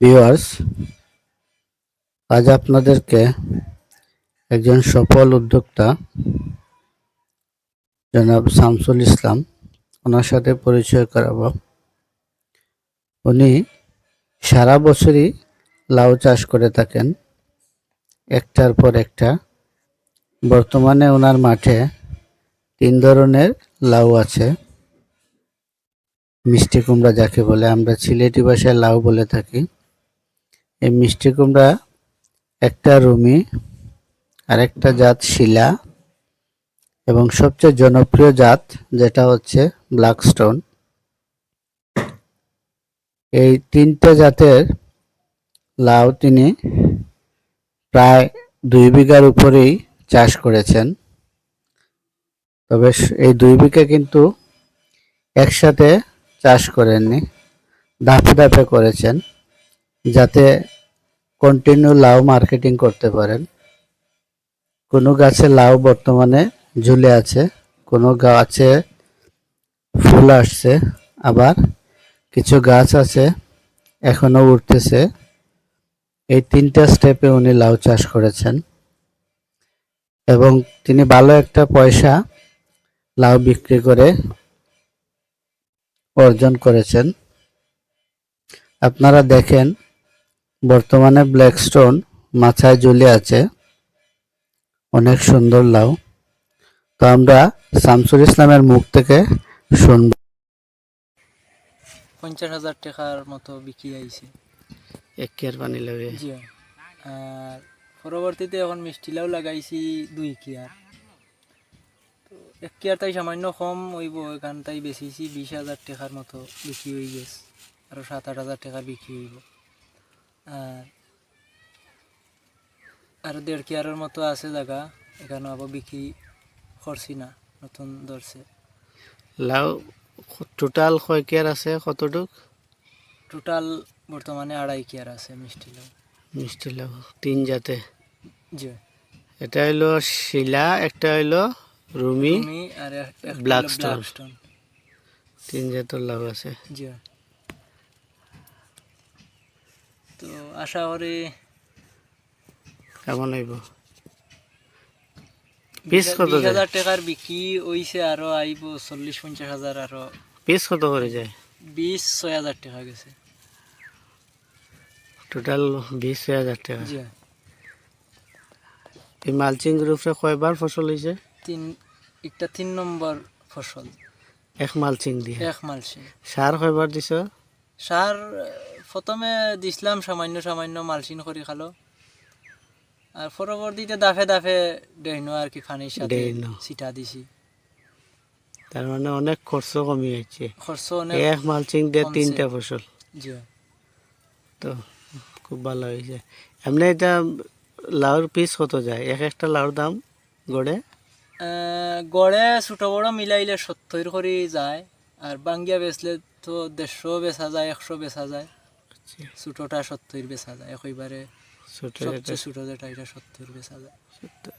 Viewers আজ আপনাদেরকে একজন সফল উদ্যোক্তা, জনাব শামসুল ইসলাম, ওনার সাথে পরিচয় করাবো। উনি সারা বছরই লাউ চাষ করে থাকেন। একটার পর একটা। বর্তমানে ওনার মাঠে তিন ধরনের লাউ আছে। মিষ্টি কুমড়া যাকে বলে, আমরা সিলেটি ভাষায় লাউ বলে থাকি। এই মিষ্টি কুমড়া একটা রুমি আর একটা জাত শিলা এবং সবচেয়ে জনপ্রিয় জাত যেটা হচ্ছে ব্ল্যাক স্টোন এই তিনটে জাতের লাউ তিনি প্রায় দুই বিঘার উপরেই চাষ করেছেন। তবে এই দুই বিঘা কিন্তু একসাথে চাষ করেননি, ধাপে ধাপে করেছেন। যাতে কন্টিনিউ লাউ মার্কেটিং করতে পারেন। কোনো গাছে লাউ বর্তমানে ঝুলে আছে, কোনো গাছে ফুল আসছে, আবার কিছু গাছ আছে এখনও উঠতেছে। এই তিনটা স্টেপে উনি লাউ চাষ করেছেন। এবং তিনি ভালো একটা পয়সা লাউ বিক্রি করে অর্জন করেছেন। আপনারা দেখেন বর্তমানে ব্ল্যাকস্টোন মাথায় ঝুলে আছে। অনেক সুন্দর লাউ। তো আমরা শামসুল ইসলামের মুখ থেকে শুনব। পঞ্চাশ হাজার টাকার মতো বিক্রি আইছে এক কেয়ার পানি লাগে। জি আর পরবর্তীতে এখন মিষ্টিলাও লাগাইছি দুই কিয়ার। তো এক কিয়ার তাই সামান্য কম হইব এখান তাই বেচিছি বিশ হাজার টাকার মতো বিক্রি হয়ে গেছে। আরও সাত আট হাজার টাকার বিক্রি হইব। আর আর দেড় কেয়ারের মতো আছে জায়গা এখানে আবার বিক্রি করছি না নতুন ধরছে। লাউ টোটাল কয় কেয়ার আছে কতটুক? টোটাল বর্তমানে আড়াই কেয়ার আছে মিষ্টি লাউ। মিষ্টি লাউ তিন জাতে? জি। এটা হইল শিলা একটা হইল রুমি আর হলো stone. তিন জাতের লাউ আছে। জি। তো আশা করি কেমন হইব? পিস কত বিশ যায়? হাজার টাকার বিক্রি হইছে আরও আইব চল্লিশ পঞ্চাশ হাজার আরও। পিস কত করে যায়? বিশ ছয় হাজার টাকা গেছে। টোটাল বিশ ছয় হাজার টাকা। এই মালচিং রূপে কয়বার ফসল হয়েছে তিন একটা তিন নম্বর ফসল। এক মালচিং দিয়ে। এক মালসি সার কয়বার দিছ? সার প্রথমে দিছিলাম সামান্য সামান্য মালচিন করে খালো। আর পরবর্তীতে দাফে দাফে ডেহনো আর কি ফানির সাথে ডেইনো। ছিটা দিছি। তার মানে অনেক খরচ কমে যাচ্ছে খরচ অনেক এক মালচিং দিয়ে তিনটা ফসল জি। তো খুব ভালো হয়েছে এমনি এটা লাউর পিস কত যায়? এক একটা লাউর দাম গড়ে? গড়ে ছোট বড় মিলাইলে সত্তর করে যায়। আর বাঙ্গিয়া বেচলে তো দেড়শো বেচা যায় একশো বেচা যায়। ছোটটা সত্তর বেচা যায় একইবারে ছোট ছোট যেটা এটা সত্তর বেচা যায়। একটা